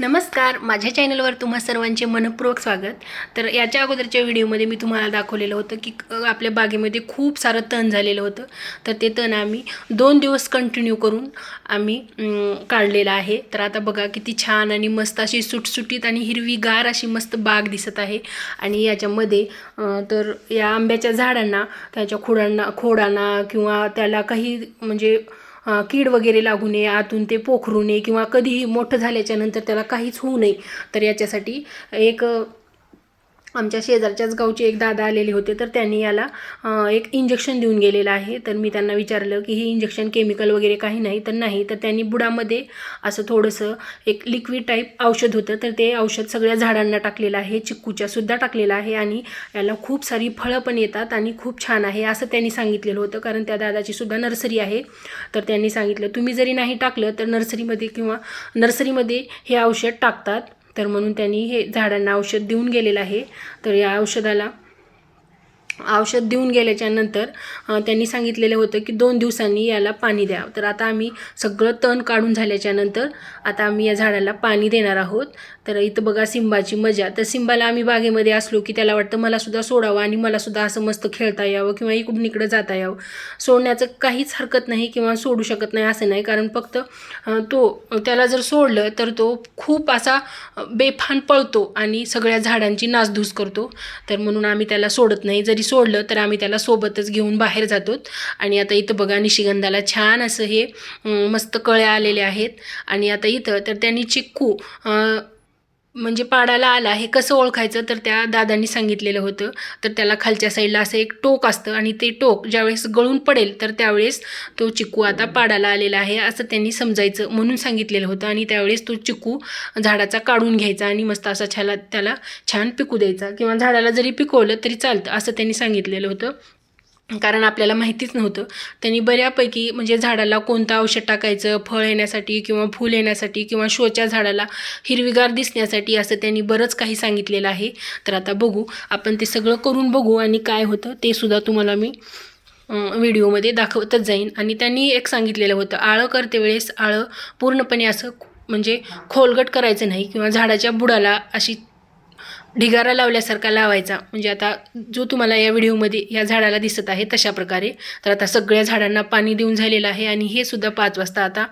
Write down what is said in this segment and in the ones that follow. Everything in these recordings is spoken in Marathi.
नमस्कार माझ्या चॅनलवर तुम्हा सर्वांचे मनपूर्वक स्वागत. तर याच्या अगोदरच्या व्हिडिओमध्ये मी तुम्हाला दाखवलेलं होतं की आपल्या बागेमध्ये खूप सारं तण झालेलं होतं. तर ते तण आम्ही दोन दिवस कंटिन्यू करून आम्ही काढलेलं आहे. तर आता बघा किती छान आणि मस्त अशी सुटसुटीत आणि हिरवीगार अशी मस्त बाग दिसत आहे. आणि याच्यामध्ये तर या आंब्याच्या झाडांना त्याच्या खोडांना खोडांना किंवा त्याला काही म्हणजे कीड वगैरे लागू नये आतून ते पोखरू नये किंवा कधीही मोठं झाल्याच्यानंतर त्याला काहीच होऊ नये. तर याच्यासाठी एक आमच्या शेजारच्याच गावचे एक दादा आलेले होते तर त्यांनी याला एक इंजेक्शन देऊन गेलेलं आहे. तर मी त्यांना विचारलं की हे इंजेक्शन केमिकल वगैरे काही नाही तर नाही. तर त्यांनी बुडामध्ये असं थोडंसं एक लिक्विड टाईप औषध होतं तर ते औषध सगळ्या झाडांना टाकलेलं आहे चिक्कूच्यासुद्धा टाकलेलं आहे आणि याला खूप सारी फळं पण येतात आणि खूप छान आहे असं त्यांनी सांगितलेलं होतं. कारण त्या दादाची सुद्धा नर्सरी आहे. तर त्यांनी सांगितलं तुम्ही जरी नाही टाकलं तर नर्सरीमध्ये किंवा नर्सरीमध्ये हे औषध टाकतात. तर म्हणून त्यांनी हे झाडांना औषध देऊन गेलेलं आहे. तर या औषधाला औषध देऊन गेल्याच्यानंतर त्यांनी सांगितलेलं होतं की दोन दिवसांनी याला पाणी द्यावं तर आता आम्ही सगळं तण काढून झाल्याच्यानंतर आता आम्ही या झाडाला पाणी देणार आहोत. तर इथं बघा सिंबाची मजा. तर सिंबाला आम्ही बागेमध्ये असलो की त्याला वाटतं मलासुद्धा सोडावं आणि मलासुद्धा असं मस्त खेळता यावं किंवा इकडून इकडं जाता यावं. सोडण्याचं काहीच हरकत नाही किंवा सोडू शकत नाही असं नाही. कारण फक्त तो त्याला जर सोडलं तर तो खूप असा बेफान पळतो आणि सगळ्या झाडांची नासधूस करतो. तर म्हणून आम्ही त्याला सोडत नाही. जरी सोडलं तर आम्ही त्याला सोबतच घेऊन बाहेर जातो आणि आता इथं बघा निशिगंधाला छान असं हे मस्त कळ्या आलेले आहेत. आणि आता इथं तर त्यांनी चिक्कू म्हणजे पाडाला आला हे कसं ओळखायचं? तर त्या दादांनी सांगितलेलं होतं. तर त्याला खालच्या साईडला असं एक टोक असतं आणि ते टोक ज्यावेळेस गळून पडेल तर त्यावेळेस तो चिकू आता पाडाला आलेला आहे असं त्यांनी समजायचं म्हणून सांगितलेलं होतं. आणि त्यावेळेस तो चिकू झाडाचा काढून घ्यायचा आणि मस्त असा छाला त्याला छान पिकू द्यायचा. किंवा झाडाला जरी पिकवलं तरी चालतं असं त्यांनी सांगितलेलं होतं. कारण आपल्याला माहितीच नव्हतं. त्यांनी बऱ्यापैकी म्हणजे झाडाला कोणतं औषध टाकायचं फळ येण्यासाठी किंवा फूल येण्यासाठी किंवा शोच्या झाडाला हिरवीगार दिसण्यासाठी असं त्यांनी बरंच काही सांगितलेलं आहे. तर आता बघू आपण ते सगळं करून बघू आणि काय होतं ते सुद्धा तुम्हाला मी व्हिडिओमध्ये दाखवतच जाईन. आणि त्यांनी एक सांगितलेलं होतं आळं करते वेळेस आळं पूर्णपणे असं म्हणजे खोलगट करायचं नाही किंवा झाडाच्या बुडाला अशी ढिगारा लावल्यासारखा लावायचा. म्हणजे आता जो तुम्हाला या व्हिडिओमध्ये या झाडाला दिसत आहे तशा प्रकारे. तर आता सगळ्या झाडांना पाणी देऊन झालेलं आहे आणि हे सुद्धा पाच वाजता आता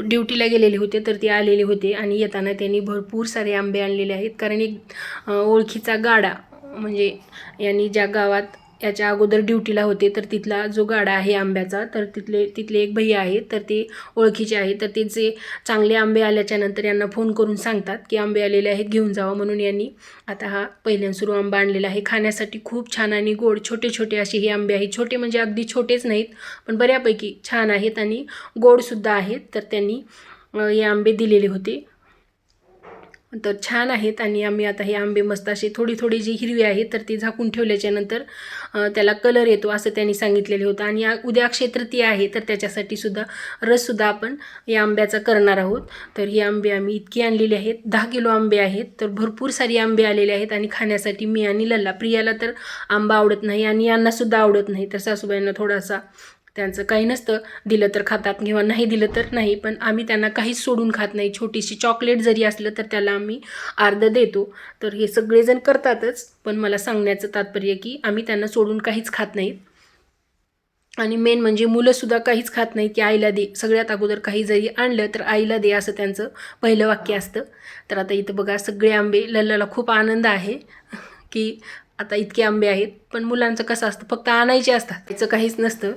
ड्युटीला गेलेले होते तर ते आलेले होते आणि येताना त्यांनी भरपूर सारे आंबे आणलेले आहेत. कारण एक ओळखीचा गाडा म्हणजे यांनी ज्या गावात याच्या अगोदर ड्युटीला होते तर तिथला जो गाडा आहे आंब्याचा तर तिथले तिथले एक भैया आहेत तर ते ओळखीचे आहेत तर ते जे चांगले आंबे आल्याच्यानंतर यांना फोन करून सांगतात की आंबे आलेले आहेत घेऊन जावा म्हणून यांनी. आता हा पहिल्यान सुरू आंबा आणलेला आहे. खाण्यासाठी खूप छान आणि गोड छोटे छोटे असे हे आंबे आहेत. छोटे म्हणजे अगदी छोटेच नाहीत पण बऱ्यापैकी छान आहेत आणि गोडसुद्धा आहेत. तर त्यांनी हे आंबे दिलेले होते. तर छान आहेत आणि आम्ही आता हे आंबे मस्त असे थोडी थोडी जी हिरवी आहेत तर ती झाकून ठेवल्याच्यानंतर त्याला कलर येतो असं त्यांनी सांगितलेलं होतं. आणि उद्या अक्षय तृतीया आहे तर त्याच्यासाठी सुद्धा रससुद्धा आपण या आंब्याचा करणार आहोत. तर ही आंबे आम्ही इतकी आणलेली आहेत दहा किलो आंबे आहेत तर भरपूर सारी आंबे आलेले आहेत आणि खाण्यासाठी मी आणि लल्ला. प्रियाला तर आंबा आवडत नाही आणि यांनासुद्धा आवडत नाही. तर सासूबाईंना थोडासा त्यांचं काही नसतं. दिलं तर खातात किंवा नाही दिलं तर नाही. पण आम्ही त्यांना काहीच सोडून खात नाही. छोटीशी चॉकलेट जरी असलं तर त्याला आम्ही अर्ध देतो. तर हे सगळेजण करतातच. पण मला सांगण्याचं तात्पर्य की आम्ही त्यांना सोडून काहीच खात नाहीत आणि मेन म्हणजे मुलंसुद्धा काहीच खात नाही. की आईला दे. सगळ्यात अगोदर काही जरी आणलं तर आईला दे असं त्यांचं पहिलं वाक्य असतं. तर आता इथं बघा सगळे आंबे लल्लाला खूप आनंद आहे की आता इतके आंबे आहेत. पण मुलांचं कसं असतं? फक्त आणायचे असतात. त्याचं काहीच नसतं.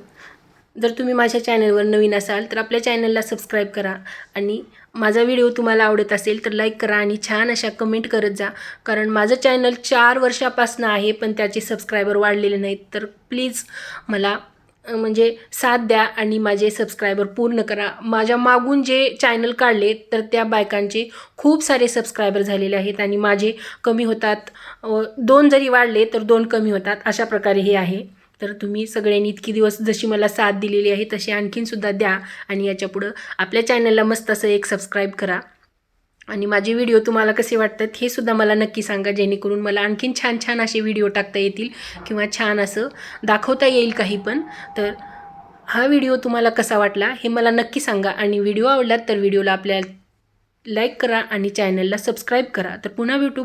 जर तुम्ही माझ्या चॅनलवर नवीन असाल तर आपल्या चॅनलला सबस्क्राईब करा. आणि माझा व्हिडिओ तुम्हाला आवडत असेल तर लाईक करा आणि छान अशा कमेंट करत जा. कारण माझं चॅनल चार वर्षापासून आहे पण त्याचे सबस्क्रायबर वाढलेले नाहीत. तर प्लीज मला म्हणजे साथ द्या आणि माझे सबस्क्रायबर पूर्ण करा. माझ्या मागून जे चॅनल काढले तर त्या बायकांचे खूप सारे सबस्क्रायबर झालेले आहेत आणि माझे कमी होतात. दोन जरी वाढले तर दोन कमी होतात. अशा प्रकारे हे आहे. तर तुम्ही सगळ्यांनी इतकी दिवस जशी मला साथ दिलेली आहे तशी आणखीनसुद्धा द्या. आणि याच्यापुढं आपल्या चॅनलला मस्त असं एक सबस्क्राईब करा. आणि माझे व्हिडिओ तुम्हाला कसे वाटतात हे सुद्धा मला नक्की सांगा जेणेकरून मला आणखीन छान छान असे व्हिडिओ टाकता येतील किंवा छान असं दाखवता येईल काही पण. तर हा व्हिडिओ तुम्हाला कसा वाटला हे मला नक्की सांगा. आणि व्हिडिओ आवडला तर व्हिडिओला आपल्या लाईक करा आणि चॅनलला सबस्क्राईब करा. तर पुन्हा भेटू.